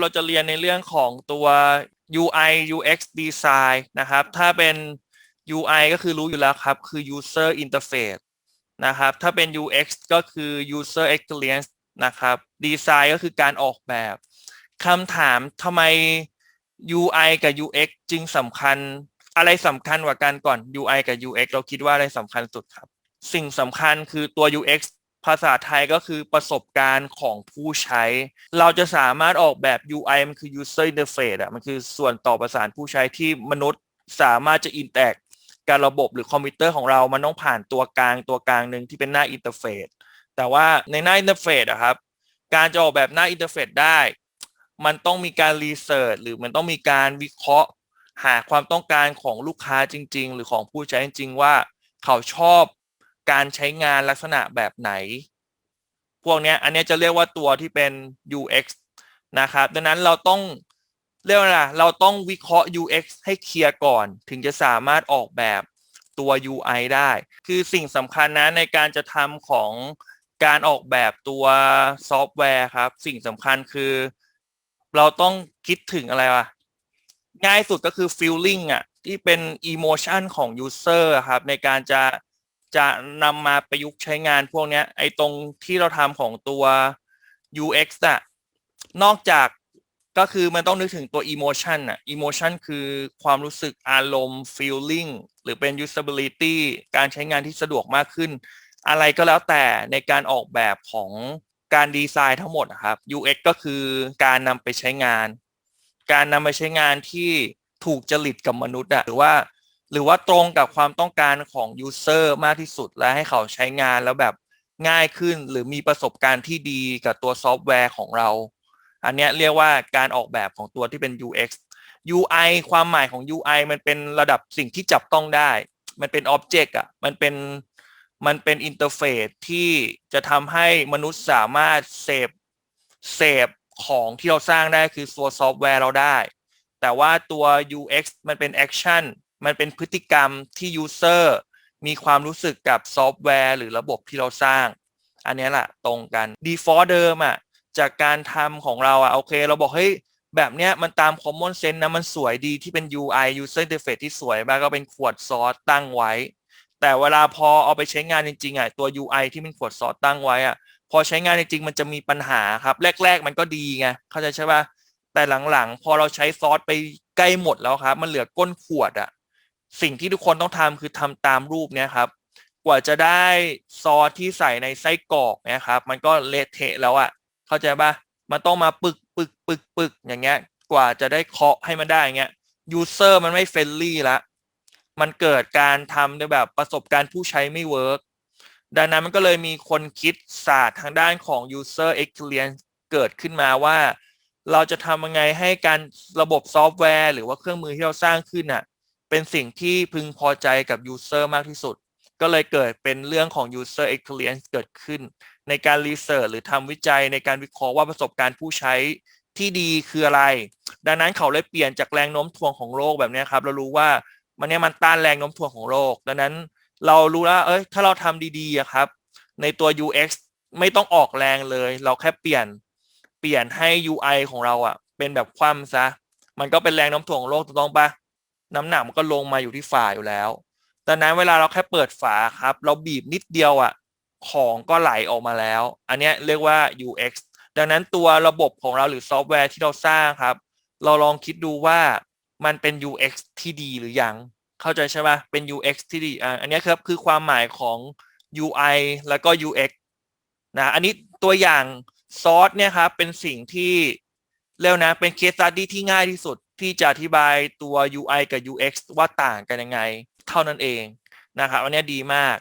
เราจะเรียนในเรื่องของตัว UI UX design นะครับ ถ้าเป็น UI ก็คือรู้อยู่แล้วครับ คือ user interface นะครับ ถ้าเป็น UX ก็คือ user experience นะครับ design ก็คือการออกแบบคำถามทำไม UI กับ UX จึงสำคัญ อะไรสำคัญกว่ากันก่อน UI กับ UX เราคิดว่าอะไรสำคัญสุดครับ สิ่งสำคัญคือตัว UX ภาษาไทยก็คือประสบการณ์ของผู้ใช้ เราจะสามารถออกแบบ UI มันคือ user interface อะมันคือส่วนต่อประสานผู้ใช้ที่มนุษย์สามารถจะ interact การระบบหรือคอมพิวเตอร์ของเรามันต้องผ่านตัวกลางตัวกลางหนึ่งที่เป็นหน้าอินเทอร์เฟซแต่ว่าในหน้าอินเทอร์เฟซอะครับ การจะออกแบบหน้าอินเทอร์เฟซได้ มันต้องมีการรีเสิร์ชหรือมันต้องมีการวิเคราะห์ หาความต้องการของลูกค้าจริง ๆ หรือของผู้ใช้จริง ๆ ว่าเขาชอบ การใช้งานลักษณะแบบไหน พวกนี้อันนี้จะเรียกว่าตัวที่เป็น UX นะครับ ดังนั้นเราต้องเรียกว่าอะไรเราต้องวิเคราะห์ UX ให้เคลียร์ก่อน ถึงจะสามารถออกแบบตัว UI ได้ คือสิ่งสำคัญนะในการจะทำของการออกแบบตัวซอฟต์แวร์ครับ สิ่งสำคัญคือ เราต้องคิดถึงอะไรวะง่ายสุดก็คือ feeling อะที่เป็น emotion ของ user ครับ ในการจะ จะนำมาประยุกต์ใช้งานพวกนี้ไอ้ตรงที่เราทำของตัว UX อะนอกจากก็คือมันต้องนึกถึงตัว emotion อะ emotion คือความรู้สึกอารมณ์ feeling หรือเป็น usability การใช้งานที่สะดวกมากขึ้น อะไรก็แล้วแต่ในการออกแบบของการดีไซน์ทั้งหมดครับ UX ก็คือการนำไปใช้งาน การนำไปใช้งานที่ถูกจริตกับมนุษย์อะหรือว่า หรือว่าตรงกับความต้องการของ user มากที่สุดและให้เขาใช้งานแล้วแบบง่ายขึ้นหรือมีประสบการณ์ที่ดีกับตัวซอฟต์แวร์ของเรา อันนี้เรียกว่าการออกแบบของตัวที่เป็น UX UI ความหมายของ UI มันเป็นระดับสิ่งที่จับต้องได้ มันเป็น Object อะ มันเป็น มันเป็นอินเทอร์เฟซที่จะทำให้มนุษย์สามารถเสพ เสพของที่เราสร้างได้คือตัวซอฟต์แวร์เราได้ แต่ว่าตัว UX มันเป็นแอคชั่น มันเป็นพฤติกรรมที่ user มีความรู้สึกกับซอฟต์แวร์ หรือระบบที่เราสร้าง อันนี้แหละตรงกัน default เดิมอะจากการทำของเราอะโอเค เราบอกเฮ้ยแบบเนี้ยมันตาม common sense นะมันสวยดีที่เป็น UI user interface ที่สวยมากก็เป็นขวดซอสตั้งไว้ แต่เวลาพอเอาไปใช้งานจริงๆอะตัว UI ที่เป็นขวดซอสตั้งไว้อะพอใช้งานจริงๆมันจะมีปัญหาครับ แรก ๆ มันก็ดีไงเข้าใจใช่ป่ะแต่หลังๆ พอเราใช้ซอสไปใกล้หมดแล้วครับ มันเหลือก้นขวดอะ สิ่งที่ทุกคนต้องทำคือทำตามรูปเนี้ยครับ กว่าจะได้ซอสที่ใส่ในไส้กรอกเนี่ยครับ มันก็เละเทะแล้วอะ เข้าใจปะมันต้องมาปึกปึกปึกปึกอย่างเงี้ย กว่าจะได้เคาะให้มันได้อย่างเงี้ยยูเซอร์มันไม่เฟรนลี่ละมันเกิดการทำในแบบประสบการณ์ผู้ใช้ไม่เวิร์กดังนั้นมันก็เลยมีคนคิดศาสตร์ทางด้านของ user experience เกิดขึ้นมาว่า เราจะทำยังไงให้การระบบซอฟต์แวร์ หรือว่าเครื่องมือที่เราสร้างขึ้นอะ เป็นสิ่งที่พึงพอใจกับ user มากที่สุด ก็เลยเกิดเป็นเรื่องของ user experience เกิดขึ้น ในการรีเสิร์ชหรือทำวิจัยในการวิเคราะห์ว่าประสบการณ์ผู้ใช้ที่ดีคืออะไร ดังนั้นเขาเลยเปลี่ยนจากแรงโน้มถ่วงของโลกแบบนี้ครับเรารู้ว่ามันเนี่ยมันต้านแรงโน้มถ่วงของโลก ดังนั้นเรารู้แล้วเอ้ยถ้าเราทำดีๆครับ ในตัว UX ไม่ต้องออกแรงเลย เราแค่เปลี่ยนเปลี่ยนให้ UI ของเราอะ เป็นแบบคว่ำซะ มันก็เป็นแรงโน้มถ่วงของโลกถูกต้องปะ น้ำหนักมันก็ลงมาอยู่ที่ฝาอยู่แล้วดังนั้นเวลาเราแค่เปิดฝาครับ เราบีบนิดเดียวอะ ของก็ไหลออกมาแล้ว อันนี้เรียกว่า UX ดังนั้นตัวระบบของเราหรือซอฟต์แวร์ที่เราสร้างครับ เราลองคิดดูว่ามันเป็น UX ที่ดีหรือยัง เข้าใจใช่ไหมเป็น UX ที่ดีอ่าอันนี้ครับคือความหมายของ UI แล้วก็ UX นะอันนี้ตัวอย่างซอสเนี่ยครับเป็นสิ่งที่เร็วนะเป็นเคสตัดดี้ที่ง่ายที่สุด ที่จะอธิบายตัว UI กับ UX ว่าต่างกันยังไง เท่านั้นเองนะครับอันนี้ดีมาก